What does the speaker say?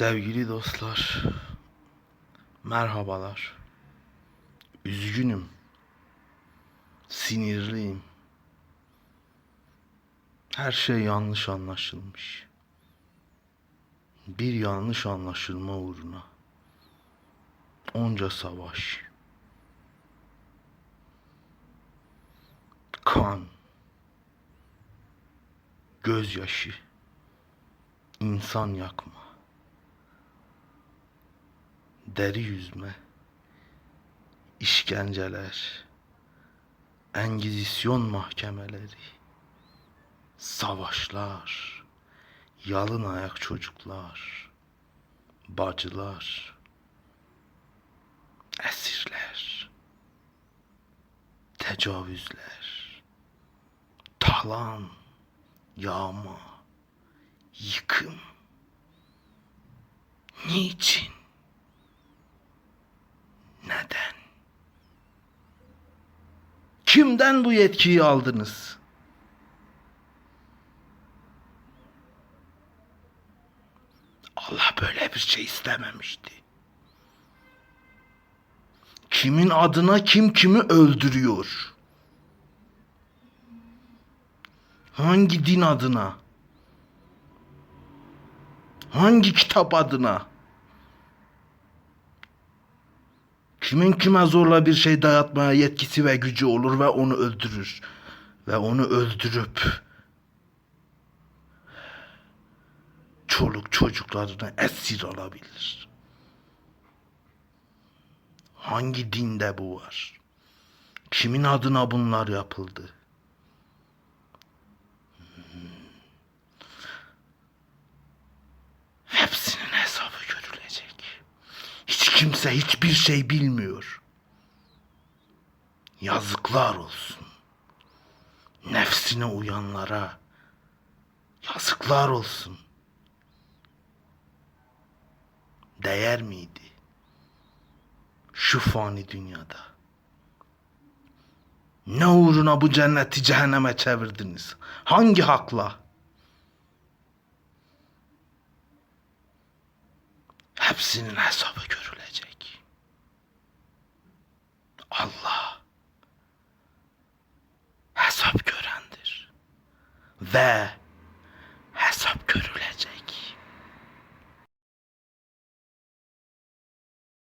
Sevgili dostlar, merhabalar. Üzgünüm, sinirliyim. Her şey yanlış anlaşılmış. Bir yanlış anlaşılma uğruna onca savaş, kan, gözyaşı, insan yakma. Deri yüzme, işkenceler, engizisyon mahkemeleri, savaşlar, yalın ayak çocuklar, bacılar, esirler, tecavüzler, talan, yağma, yıkım. Niçin? Kimden bu yetkiyi aldınız? Allah böyle bir şey istememişti. Kimin adına kim kimi öldürüyor? Hangi din adına? Hangi kitap adına? Kimin kime zorla bir şey dayatmaya yetkisi ve gücü olur ve onu öldürür. Ve onu öldürüp çoluk çocuklarını esir alabilir. Hangi dinde bu var? Kimin adına bunlar yapıldı? Hmm. Hepsinin hesabı görülecek. Hiç kimse hiçbir şey bilmiyor. Yazıklar olsun. Nefsine uyanlara yazıklar olsun. Değer miydi? Şu fani dünyada. Ne uğruna bu cenneti cehenneme çevirdiniz? Hangi hakla? Hepsinin hesabı görülecek. there.